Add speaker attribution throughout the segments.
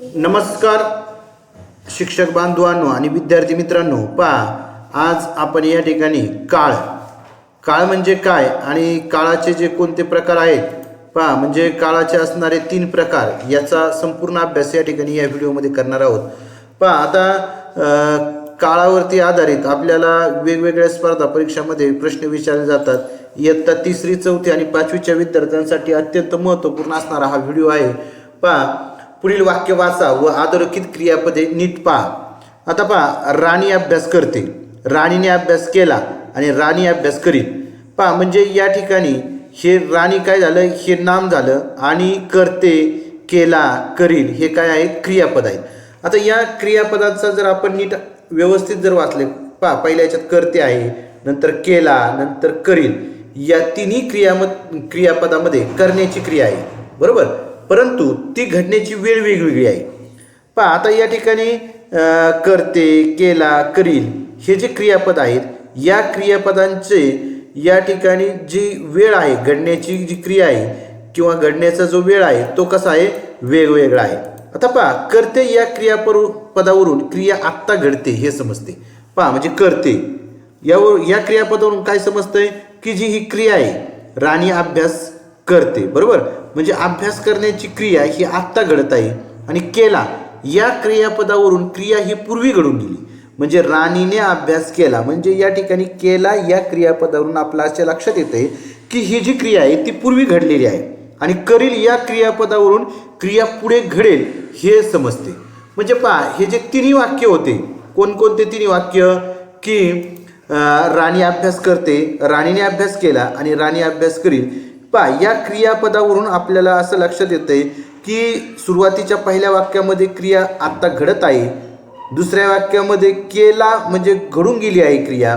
Speaker 1: नमस्कार शिक्षक बांधवांनो आणि विद्यार्थी मित्रांनो पहा आज आपण या ठिकाणी काळ. काळ म्हणजे काय आणि काळाचे जे कोणते प्रकार आहेत? पहा म्हणजे काळाचे असणारे तीन प्रकार याचा संपूर्ण अभ्यास या ठिकाणी या व्हिडिओमध्ये करणार आहोत. पहा आता काळावरती आधारित आपल्याला वेगवेगळ्या स्पर्धा परीक्षामध्ये प्रश्न विचारले जातात. इयत्ता तिसरी चौथी आणि पाचवीच्या विद्यार्थ्यांसाठी अत्यंत महत्त्वपूर्ण असणारा हा व्हिडिओ आहे. पहा पुढील वाक्य वाचा व अधोरेखित क्रियापदे नीट पहा. आता पहा राणी अभ्यास करते. राणीने अभ्यास केला आणि राणी अभ्यास करील पहा म्हणजे या ठिकाणी हे राणी काय झालं? हे नाम झालं आणि करते केला करील. हे काय आहे क्रियापद आहे आता या क्रियापदांचा जर आपण नीट व्यवस्थित जर वाचले पहा पहिल्या याच्यात करते आहे नंतर केला नंतर करील. या तिन्ही क्रियामत क्रियापदामध्ये करण्याची क्रिया आहे. बरोबर? परंतु ती घडण्याची वेळ वेगवेगळी आहे. पहा आता या ठिकाणी करते केला करील हे जे क्रियापद आहेत या क्रियापदांचे या ठिकाणी जी वेळ आहे घडण्याची जी क्रिया आहे किंवा घडण्याचा जो वेळ आहे तो कसा आहे? वेगवेगळा आहे. आता पहा करते या क्रियापर पदावरून क्रिया आत्ता घडते हे समजते. पहा म्हणजे करते. यावर या क्रियापदावरून काय समजतंय? की जी ही क्रिया आहे राणी अभ्यास करते बरोबर? म्हणजे अभ्यास करण्याची क्रिया ही आत्ता घडत आहे आणि केला. या क्रियापदावरून क्रिया ही पूर्वी घडून गेली. म्हणजे राणीने अभ्यास केला. म्हणजे या ठिकाणी केला या क्रियापदावरून आपला असे लक्षात येते की ही जी क्रिया आहे ती पूर्वी घडलेली आहे. आणि करील या क्रियापदावरून क्रिया पुढे घडेल हे समजते. म्हणजे पहा हे जे तिन्ही वाक्य होते कोणकोणते तिन्ही वाक्य? की राणी अभ्यास करते राणीने अभ्यास केला आणि राणी अभ्यास करील. पहा या क्रियापदावरून आपल्याला असं लक्षात येतंय की सुरुवातीच्या पहिल्या वाक्यामध्ये क्रिया आत्ता घडत आहे. दुसऱ्या वाक्यामध्ये केला म्हणजे घडून गेली आहे क्रिया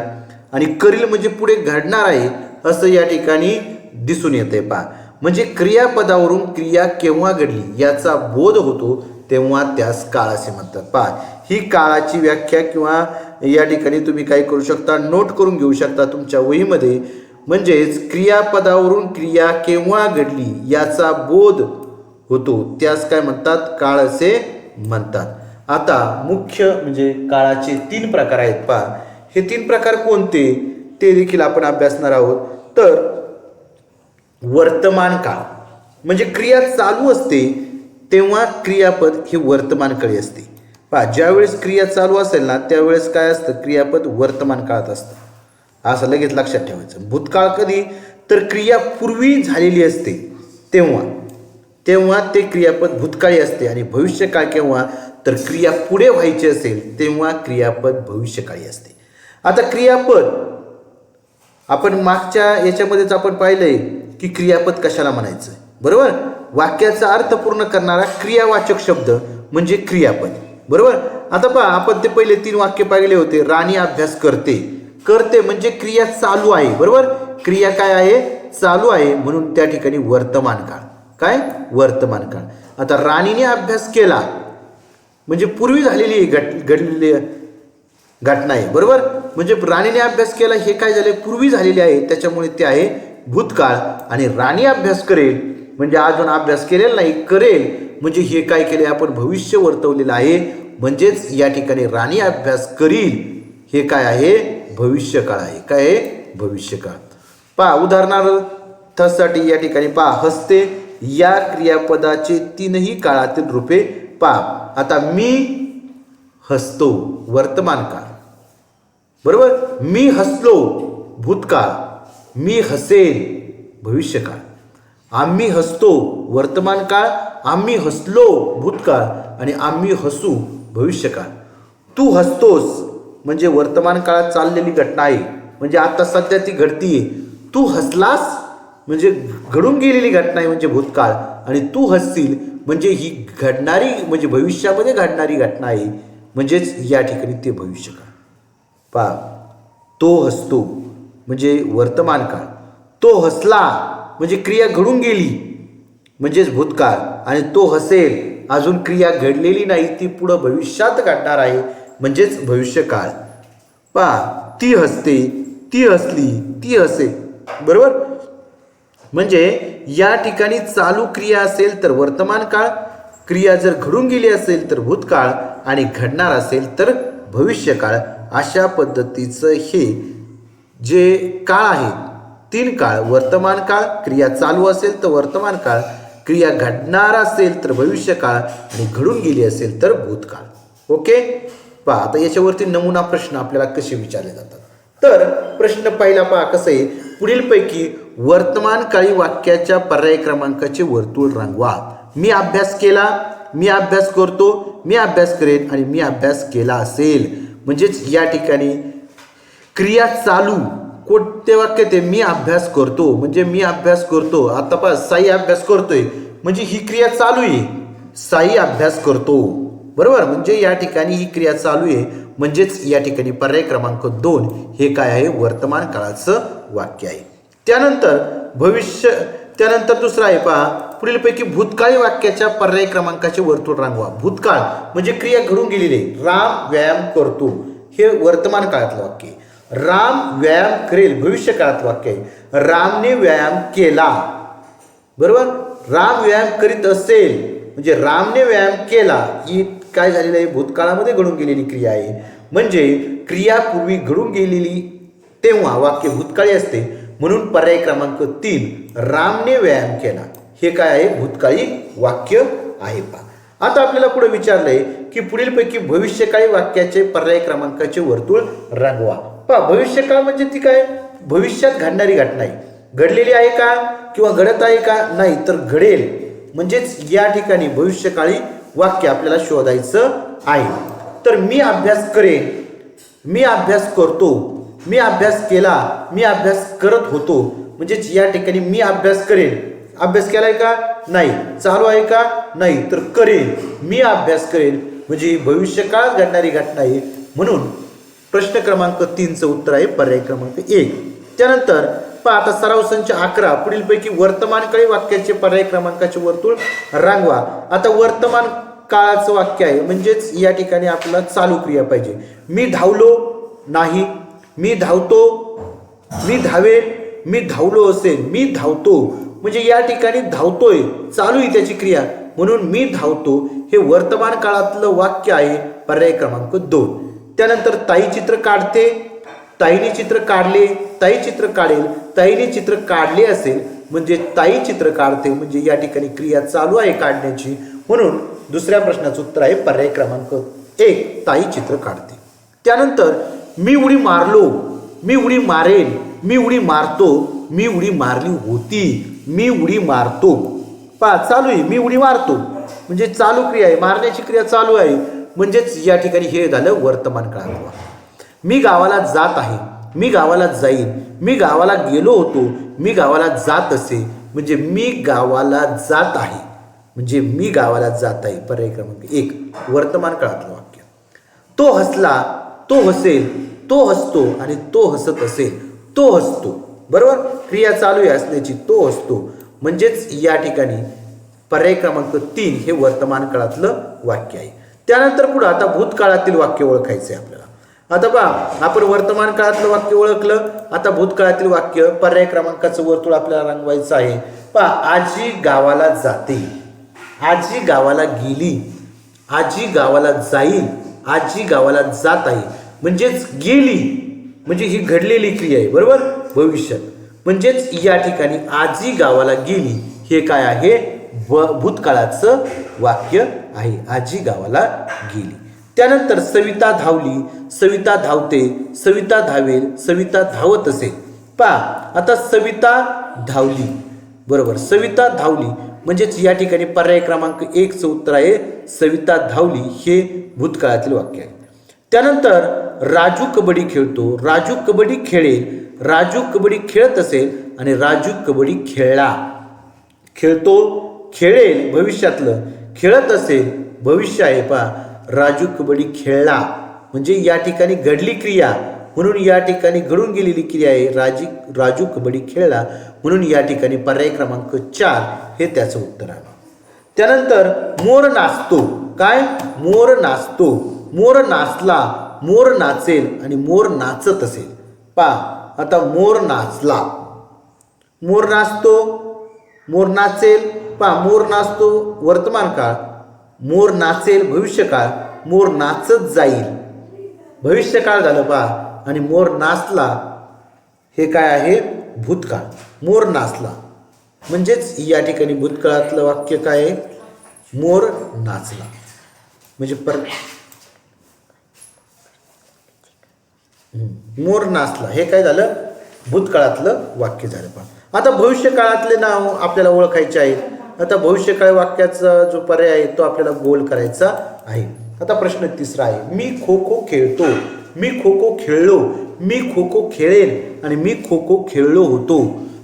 Speaker 1: आणि करील म्हणजे पुढे घडणार आहे असं या ठिकाणी दिसून येते पहा म्हणजे क्रियापदावरून क्रिया केव्हा घडली याचा बोध होतो तेव्हा त्यास काळ असे म्हणतात पहा ही काळाची व्याख्या किंवा या ठिकाणी तुम्ही काय करू शकता नोट करून घेऊ शकता तुमच्या वहीमध्ये. म्हणजेच क्रियापदावरून क्रिया केव्हा घडली याचा बोध होतो. त्यास काय म्हणतात? काळ असे म्हणतात. आता मुख्य म्हणजे काळाचे तीन प्रकार आहेत पहा. हे तीन प्रकार कोणते? ते देखील आपण अभ्यासणार आहोत. तर वर्तमान काळ. म्हणजे क्रिया चालू असते तेव्हा क्रियापद हे वर्तमान काळी असते. पहा ज्यावेळेस क्रिया चालू असेल ना त्यावेळेस काय असतं? क्रियापद वर्तमान काळात असतं. असं लगेच लक्षात ठेवायचं. भूतकाळ कधी? तर क्रिया पूर्वी झालेली असते तेव्हा. तेव्हा ते क्रियापद भूतकाळी असते आणि भविष्यकाळ केव्हा? तर क्रिया पुढे व्हायची असेल तेव्हा क्रियापद भविष्यकाळी असते. आता क्रियापद आपण मागच्या याच्यामध्येच आपण पाहिलंय की क्रियापद कशाला म्हणायचं? बरोबर? वाक्याचा अर्थ पूर्ण करणारा क्रियावाचक शब्द म्हणजे क्रियापद. बरोबर? आता पहा आपण ते पहिले तीन वाक्य पाहिले होते राणी अभ्यास करते. करते म्हणजे क्रिया चालू आहे बरोबर? क्रिया काय आहे? चालू आहे. म्हणून त्या ठिकाणी वर्तमान काळ. काय? वर्तमान काळ. आता राणीने अभ्यास केला. म्हणजे पूर्वी झालेली घट घडलेली घटना आहे बरोबर? म्हणजे राणीने अभ्यास केला हे काय झाले पूर्वी झालेले आहे. त्याच्यामुळे ते आहे भूतकाळ. आणि राणी अभ्यास करेल म्हणजे अजून अभ्यास केलेला नाही करेल. म्हणजे हे काय केले आपण भविष्य वर्तवलेलं आहे. म्हणजेच या ठिकाणी राणी अभ्यास करील. हे काय आहे? भविष्यकाळ आहे. काय आहे? भविष्यकाळ. पहा उदाहरणार्थासाठी या ठिकाणी पहा हसते या क्रियापदाचे तीनही काळातील रूपे पहा. आता मी हसतो वर्तमान काळ. बरोबर? मी हसलो भूतकाळ. मी हसेन भविष्यकाळ. आम्ही हसतो वर्तमान काळ. आम्ही हसलो भूतकाळ. आणि आम्ही हसू भविष्यकाळ. तू हसतोस म्हणजे वर्तमान काळात चाललेली घटना आहे. म्हणजे आता सध्या ती घडतीये. तू हसलास? म्हणजे घडून गेलेली घटना आहे म्हणजे भूतकाळ. आणि तू हसतील म्हणजे ही घडणारी म्हणजे भविष्यामध्ये घडणारी घटना आहे. म्हणजेच या ठिकाणी ते भविष्यकाळ पा तो हसतो म्हणजे वर्तमान काळ. तो हसला म्हणजे क्रिया घडून गेली म्हणजेच भूतकाळ. आणि तो हसेल अजून क्रिया घडलेली नाही ती पुढं भविष्यात घडणार आहे. म्हणजेच भविष्यकाळ. पहा ती हसते ती हसली ती हसे. बरोबर? म्हणजे या ठिकाणी चालू क्रिया असेल तर वर्तमान काळ क्रिया जर घडून गेली असेल तर भूतकाळ आणि घडणार असेल तर भविष्यकाळ. अशा पद्धतीचं हे जे काळ आहेत तीन काळ वर्तमान काळ क्रिया चालू असेल तर वर्तमान काळ क्रिया घडणार असेल तर भविष्यकाळ आणि घडून गेली असेल तर भूतकाळ. ओके? पहा आता याच्यावरती नमुना प्रश्न आपल्याला कसे विचारले जातात? तर प्रश्न पहिला पहा कसं आहे? पुढीलपैकी वर्तमान काळी वाक्याच्या पर्याय क्रमांकाचे वर्तुळ रंगवा. मी अभ्यास केला मी अभ्यास करतो मी अभ्यास करेन आणि मी अभ्यास केला असेल. म्हणजेच या ठिकाणी क्रिया चालू कोणते वाक्य ते? मी अभ्यास करतो. म्हणजे मी अभ्यास करतो. आता पहा साई अभ्यास करतोय. म्हणजे ही क्रिया चालू आहे. साई अभ्यास करतो. बरोबर? म्हणजे या ठिकाणी ही क्रिया चालू आहे. म्हणजेच या ठिकाणी पर्याय क्रमांक दोन हे काय आहे? वर्तमान काळाचं वाक्य आहे. त्यानंतर भविष्य त्यानंतर दुसरं आहे पहा. पुढीलपैकी भूतकाळी वाक्याच्या पर्याय क्रमांकाचे वर्तुळ रांगवा. भूतकाळ म्हणजे क्रिया घडून गेलेली आहे. राम व्यायाम करतो. हे वर्तमान काळातलं वाक्य आहे. राम व्यायाम करेल. भविष्य काळात वाक्य आहे. रामने व्यायाम केला. बरोबर? राम व्यायाम करीत असेल. म्हणजे रामने व्यायाम केला. ही काय झालेलं आहे भूतकाळामध्ये घडून गेलेली क्रिया आहे. म्हणजे क्रिया पूर्वी घडून गेलेली तेव्हा वाक्य भूतकाळी असते. म्हणून पर्याय क्रमांक तीन रामने व्यायाम केला. हे काय आहे? भूतकाळी वाक्य आहे पहा. आता आपल्याला पुढे विचारलंय की पुढीलपैकी भविष्यकाळी वाक्याचे पर्याय क्रमांकाचे वर्तुळ रंगवा. पहा भविष्यकाळ म्हणजे ती काय? भविष्यात घडणारी घटना आहे. घडलेली आहे का? किंवा घडत आहे का? नाही तर घडेल. म्हणजेच या ठिकाणी भविष्यकाळी वाक्य आपल्याला शोधायचं आहे. तर मी अभ्यास करेन. मी अभ्यास करतो. मी अभ्यास केला. मी अभ्यास करत होतो. म्हणजेच या ठिकाणी मी अभ्यास करेन. अभ्यास केलाय का? नाही. चालू आहे का? नाही. तर करेन. मी अभ्यास करेन. म्हणजे ही भविष्यकाळात घडणारी घटना आहे. म्हणून प्रश्न क्रमांक तीनचं उत्तर आहे पर्याय क्रमांक एक. त्यानंतर पहा आता सराव संच अकरा पुढीलपैकी वर्तमानकाळी वाक्याचे पर्याय क्रमांकाचे वर्तुळ रांगवा. आता वर्तमान काळाचं वाक्य आहे म्हणजेच या ठिकाणी आपला चालू क्रिया पाहिजे. मी धावलो नाही मी धावतो मी धावेन मी धावलो असेल मी धावतो. म्हणजे या ठिकाणी धावतोय चालू आहे त्याची क्रिया. म्हणून मी धावतो हे वर्तमान काळातलं वाक्य आहे पर्याय क्रमांक दोन. त्यानंतर ताई चित्र काढते ताईने चित्र काढले ताई चित्र काढेल ताईने चित्र काढले असेल म्हणजे ताई चित्र काढते म्हणजे या ठिकाणी क्रिया चालू आहे काढण्याची. म्हणून दुसऱ्या प्रश्नाचं उत्तर आहे पर्याय क्रमांक एक ताई चित्र काढते. त्यानंतर मी उडी मारलो मी उडी मारेन मी उडी मारतो मी उडी मारली होती मी उडी मारतो. पा चालू आहे मी उडी मारतो. म्हणजे चालू क्रिया आहे मारण्याची क्रिया चालू आहे. म्हणजेच या ठिकाणी हे झालं वर्तमान काळात. मी गावाला जात आहे मी गावाला जाईन मी गावाला गेलो होतो मी गावाला जात असे. म्हणजे मी गावाला जात आहे. म्हणजे मी गावाला जात आहे. पर्याय क्रमांक एक. वर्तमान काळातलं वाक्य. तो हसला तो हसेल तो हसतो आणि तो हसत असेल तो हसतो. बरोबर? क्रिया चालू आहे असल्याची तो हसतो. म्हणजेच या ठिकाणी पर्याय क्रमांक तीन हे वर्तमान काळातलं वाक्य आहे. त्यानंतर पुढं आता भूतकाळातील वाक्य ओळखायचं आहे आपल्याला. आता पहा आपण वर्तमान काळातलं वाक्य ओळखलं आता भूतकाळातील वाक्य पर्याय क्रमांकाचं वर्तुळ आपल्याला रंगवायचं आहे. पहा आजी गावाला जाते आजी गावाला गेली आजी गावाला जाईल आजी गावाला जात आहे. म्हणजेच गेली म्हणजे ही घडलेली क्रिया आहे बरोबर? भविष्यात. म्हणजेच या ठिकाणी आजी गावाला गेली हे काय आहे? व भूतकाळाचं वाक्य आहे आजी गावाला गेली. त्यानंतर सविता धावली सविता धावते सविता धावेल सविता धावत असेल पहा आता सविता धावली. बरोबर सविता धावली. म्हणजेच या ठिकाणी पर्याय क्रमांक एकचं उत्तर आहे सविता धावली हे भूतकाळातील वाक्य आहे. त्यानंतर राजू कबड्डी खेळतो राजू कबड्डी खेळेल राजू कबड्डी खेळत असेल आणि राजू कबड्डी खेळला. खेळतो खेळेल भविष्यातलं खेळत असेल भविष्य आहे पहा. राजू कबड्डी खेळला. म्हणजे या ठिकाणी घडली क्रिया. म्हणून या ठिकाणी घडून गेलेली क्रिया आहे. राजी राजू कबड्डी खेळला. म्हणून या ठिकाणी पर्याय क्रमांक चार हे त्याचं उत्तर आहे. त्यानंतर मोर नाचतो. काय? मोर नाचतो. मोर नाचला मोर नाचेल आणि मोर नाचत असेल. पा आता मोर नाचला. मोर नाचतो मोर नाचेल. पा मोर नाचतो. वर्तमान काळ. मोर नाचेल भविष्यकाळ मोर नाचत जाईल. भविष्यकाळ झालं पहा आणि मोर नाचला हे काय आहे? भूतकाळ. मोर नाचला. म्हणजेच या ठिकाणी भूतकाळातलं वाक्य काय आहे? मोर नाचला. म्हणजे पर मोर नाचला. हे काय झालं? भूतकाळातलं वाक्य झालं पहा. आता भविष्यकाळातले नाव आपल्याला ओळखायचे आहेत. आता भविष्यकाळ वाक्याचा जो पर्याय आहे तो आपल्याला गोल करायचा आहे. आता प्रश्न तिसरा आहे. मी खो खो खेळतो. मी खो खो खेळलो. मी खो खो खेळेन आणि मी खो खो खेळलो होतो.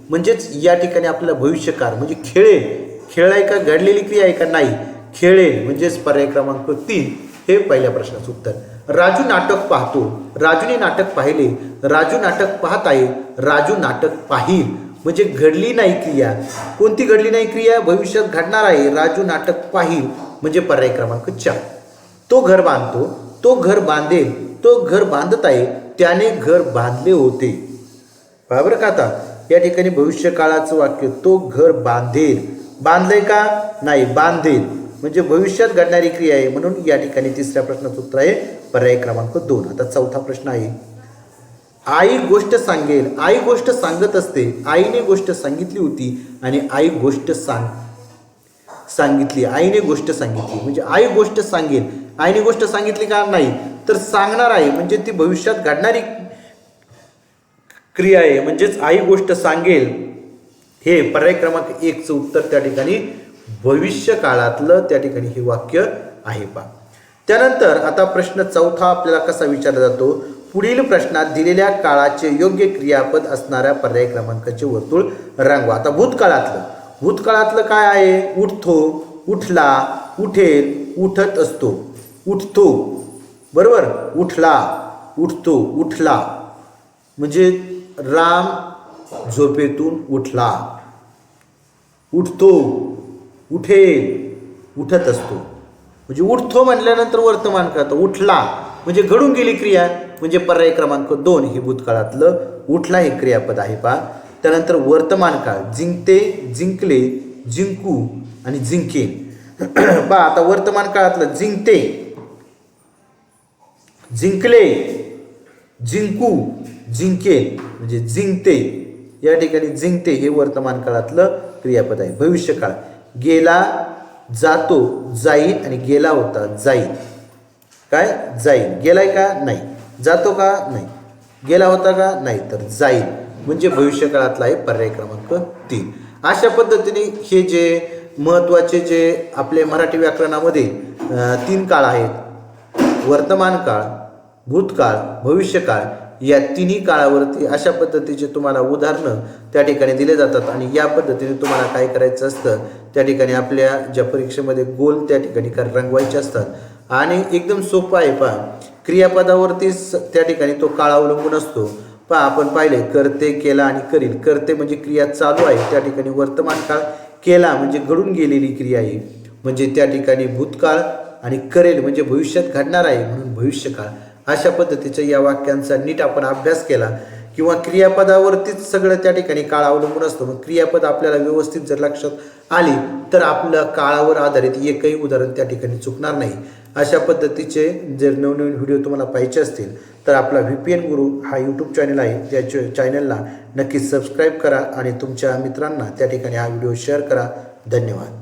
Speaker 1: म्हणजेच या ठिकाणी आपल्याला भविष्यकाळ म्हणजे खेळेल आहे का घडलेली क्रिया आहे का नाही? खेळेल म्हणजेच पर्याय क्रमांक तीन हे पहिल्या प्रश्नाचं उत्तर. राजू नाटक पाहतो. राजूने नाटक पाहिले. राजू नाटक पाहत आहे. राजू नाटक पाहिल. म्हणजे घडली नाही क्रिया. कोणती घडली नाही क्रिया? भविष्यात घडणार आहे. राजू नाटक पाहिल. म्हणजे पर्याय क्रमांक चार. तो घर बांधतो. तो घर बांधेल. तो घर बांधत आहे. त्याने घर बांधले होते. बरोबर का आता. या ठिकाणी भविष्य काळाचं वाक्य तो घर बांधेल. बांधलंय का? नाही बांधेल. म्हणजे भविष्यात घडणारी क्रिया आहे. म्हणून या ठिकाणी तिसऱ्या प्रश्नाचं उत्तर आहे पर्याय क्रमांक दोन. आता चौथा प्रश्न आहे. आई गोष्ट सांगेल आई गोष्ट सांगत असते आईने गोष्ट सांगितली होती आणि आई गोष्ट सांग सांगितली आईने गोष्ट सांगितली. म्हणजे आई गोष्ट सांगेल आईने गोष्ट सांगितली का नाही? तर सांगणार आहे म्हणजे ती भविष्यात घडणारी क्रिया आहे. म्हणजेच आई गोष्ट सांगेल. हे पर्याय क्रमांक एकचं उत्तर त्या ठिकाणी भविष्य काळातलं त्या ठिकाणी हे वाक्य आहे पा त्यानंतर आता प्रश्न चौथा आपल्याला कसा विचारला जातो? पुढील प्रश्नात दिलेल्या काळाचे योग्य क्रियापद असणाऱ्या पर्याय क्रमांकाचे वर्तुळ रंगवा. आता भूतकाळातलं. भूतकाळातलं काय आहे? उठतो उठला उठेल उठत असतो. उठतो. बरोबर? उठला उठतो उठला. म्हणजे राम झोपेतून उठला. उठतो उठेल उठत असतो. म्हणजे उठतो म्हटल्यानंतर वर्तमान करतो. उठला. म्हणजे घडून गेली क्रिया. म्हणजे पर्याय क्रमांक दोन हे भूतकाळातलं उठला हे क्रियापद आहे पा त्यानंतर वर्तमान काळ जिंकते जिंकले जिंकू आणि जिंकेन पा आता वर्तमान काळातलं जिंकते जिंकले जिंकू जिंके म्हणजे जिंकते. या ठिकाणी जिंकते हे वर्तमान काळातलं क्रियापद आहे. भविष्यकाळ गेला जातो जाईल आणि गेला होता जाईल. काय? जाईल गेलाय का? नाही. जातो का? नाही. गेला होता का? नाही. तर जाईल म्हणजे भविष्यकाळातला आहे पर्याय क्रमांक तीन. अशा पद्धतीने हे जे महत्त्वाचे जे आपले मराठी व्याकरणामध्ये तीन काळ आहेत. वर्तमान काळ भूतकाळ भविष्यकाळ या तिन्ही काळावरती अशा पद्धतीचे तुम्हाला उदाहरणं त्या ठिकाणी दिले जातात आणि या पद्धतीने तुम्हाला काय करायचं असतं त्या ठिकाणी आपल्या ज्या परीक्षेमध्ये गोल त्या ठिकाणी कर- रंगवायचे असतात. आणि एकदम सोपं आहे पहा. क्रियापदावरतीच त्या ठिकाणी तो काळ अवलंबून असतो. पहा आपण पाहिले करते केला आणि करील. करते म्हणजे क्रिया चालू आहे. त्या ठिकाणी वर्तमान काळ केला म्हणजे घडून गेलेली क्रिया आहे म्हणजे त्या ठिकाणी भूतकाळ आणि करेल म्हणजे भविष्यात घडणार आहे म्हणून भविष्यकाळ. अशा पद्धतीच्या या वाक्यांचा नीट आपण अभ्यास केला किंवा क्रियापदावरतीच सगळं त्या ठिकाणी काळ अवलंबून असतो. मग क्रियापद आपल्याला व्यवस्थित जर लक्षात आली तर आपलं काळावर आधारित एकही उदाहरण त्या ठिकाणी चुकणार नाही. अशा पद्धतीचे जर नवनवीन व्हिडिओ तुम्हाला पाहिजे असतील तर आपला व्ही पी एन गुरु हा यूट्यूब चॅनल आहे. त्या चॅनलला नक्की सबस्क्राईब करा आणि तुमच्या मित्रांना त्या ठिकाणी हा व्हिडिओ शेअर करा. धन्यवाद.